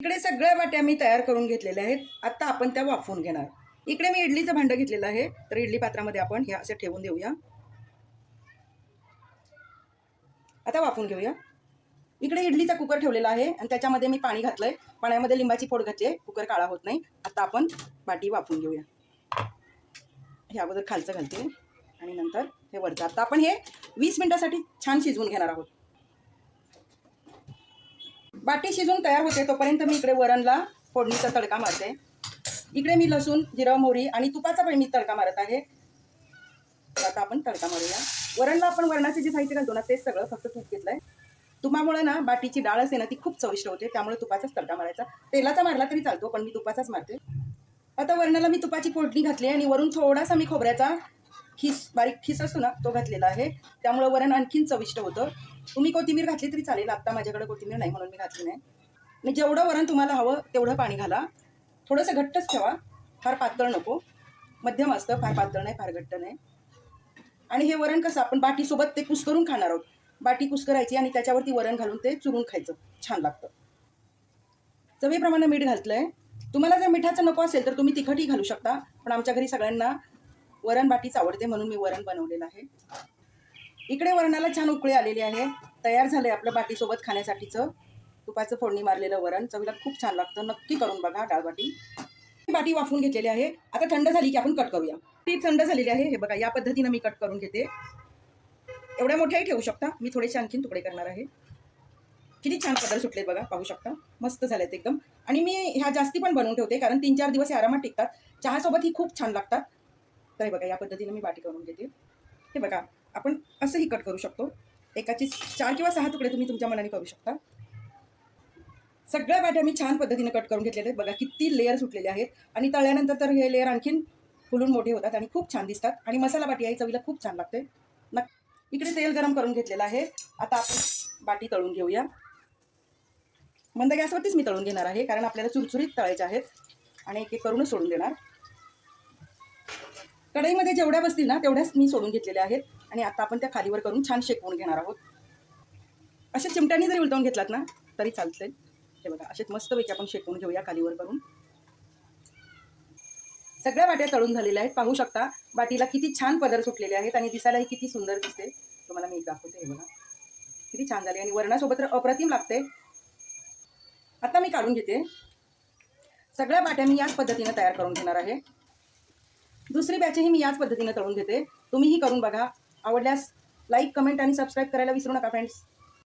इकडे सगळ्या वाट्या मी तयार करून घेतलेल्या आहेत. आता आपण त्या वाफवून घेणार. इकडे मी इडलीचं भांडं घेतलेलं आहे. तर इडली पात्रामध्ये आपण हे असे ठेवून देऊया. आता वाफवून घेऊया. इकडे इडलीचा कुकर ठेवलेला आहे आणि त्याच्यामध्ये मी पाणी घातलंय. पाण्यामध्ये लिंबाची फोड घातली आहे. कुकर काळा होत नाही. आता आपण बाटी वाफवून घेऊया. हे अगोदर खालचं घालते. आणि नंतर हे वरचं. आता आपण हे वीस मिनिटासाठी छान शिजवून घेणार आहोत. बाटी शिजून तयार होते तोपर्यंत मी इकडे वरणला फोडणीचा तडका मारते. इकडे मी लसूण जिरं मोहरी आणि तुपाचा पण मी तडका मारत आहे. आता आपण तडका मारूया. वरणला आपण वरणाचे जे साहित्य घालतो ना तेच सगळं फक्त तूप घेतलंय. तुपामुळे ना बाटीची डाळ असते ना ती खूप चविष्ट होते त्यामुळे तुपाचाच तडका मारायचा. तेलाचा मारला तरी चालतो पण मी तुपाचाच मारते. आता वरणाला मी तुपाची फोडणी घातली आणि वरून थोडासा मी खोबऱ्याचा खिस बारीक खिस असतो ना तो घातलेला आहे. त्यामुळं वरण आणखीन चविष्ट होतं. तुम्ही कोथिंबीर घातली तरी चालेल. आत्ता माझ्याकडे कोथिंबीर नाही म्हणून मी घातली नाही. आणि जेवढं वरण तुम्हाला हवं तेवढं पाणी घाला. थोडंसं घट्टच ठेवा. फार पातळ नको. मध्यम असतं. फार पातळ नाही फार घट्ट नाही. आणि हे वरण कसं आपण बाटीसोबत ते कुस्करून खाणार आहोत. बाटी कुस्करायची आणि त्याच्यावरती वरण घालून ते चुरून खायचं. छान लागतं. चवीप्रमाणे मीठ घातलंय. तुम्हाला जर मिठाचं नको असेल तर तुम्ही तिखटही घालू शकता. पण आमच्या घरी सगळ्यांना वरण बाटीच आवडते म्हणून मी वरण बनवलेलं आहे. इकडे वरणाला छान उकळी आलेली आहे. तयार झालंय आपलं बाटीसोबत खाण्यासाठीचं. तुपाचं फोडणी मारलेलं वरण चवीला खूप छान लागतं. नक्की करून बघा डाळबाटी बाटी वाफून घेतलेली आहे. आता थंड झाली की आपण कट करूया. ती थंड झालेली आहे. हे बघा या पद्धतीनं मी कट करून घेते. एवढ्या मोठ्याही ठेवू शकता. मी थोडेसे आणखीन तुकडे करणार आहे. किती छान पदर सुटलेत बघा पाहू शकता. मस्त झालेत एकदम. आणि मी ह्या जास्ती पण बनवून ठेवते कारण तीन चार दिवस हे आरामात टिकतात. चहासोबत ही खूप छान लागतात. तर हे बघा या पद्धतीने मी बाटी करून घेते. हे बघा आपण असंही कट करू शकतो. एकाची चार किंवा सहा तुकडे तुम्ही तुमच्या मनाने करू शकता. सगळ्या बाट्या मी छान पद्धतीने कट करून घेतलेले आहेत. बघा किती लेअर सुटलेले आहेत. आणि तळल्यानंतर तर हे लेअर आणखीन फुलून मोठे होतात आणि खूप छान दिसतात. आणि मसाला बाटी आहे चवीला खूप छान लागते. मग इकडे तेल गरम करून घेतलेलं आहे. आता आपण बाटी तळून घेऊया. मंद गॅसवरतीच मी तळून घेणार आहे कारण आपल्याला चुरचुरीत तळायचे आहेत. आणि एक एक करूनच सोडून देणार. कढईमध्ये जेवढ्या बसतील ना तेवढ्याच मी सोडून घेतलेल्या आहेत. आणि आता आपण त्या खालीवर करून छान शेकवून घेणार आहोत. अशा चिमट्याने जरी उलटवून घेतलात ना तरी चालते हे बघा असेच मस्तपैकी आपण शेकवून घेऊया खालीवर करून. सगळ्या वाट्या तळून झालेल्या आहेत. पाहू शकता बाटीला किती छान पदर सुटलेले आहेत आणि दिसायलाही किती सुंदर दिसते. तुम्हाला मी दाखवते हे बघा. किती छान झाले आणि वरणासोबत तर अप्रतिम लागते. आता मी काढून घेते. सगळ्या बाट्या मी याच पद्धतीनं तयार करून घेणार आहे. दुसरी बॅचही मी याच पद्धतीनं तळून घेते. तुम्हीही करून बघा. आवडल्यास लाईक कमेंट आणि सबस्क्राईब करायला विसरू नका फ्रेंड्स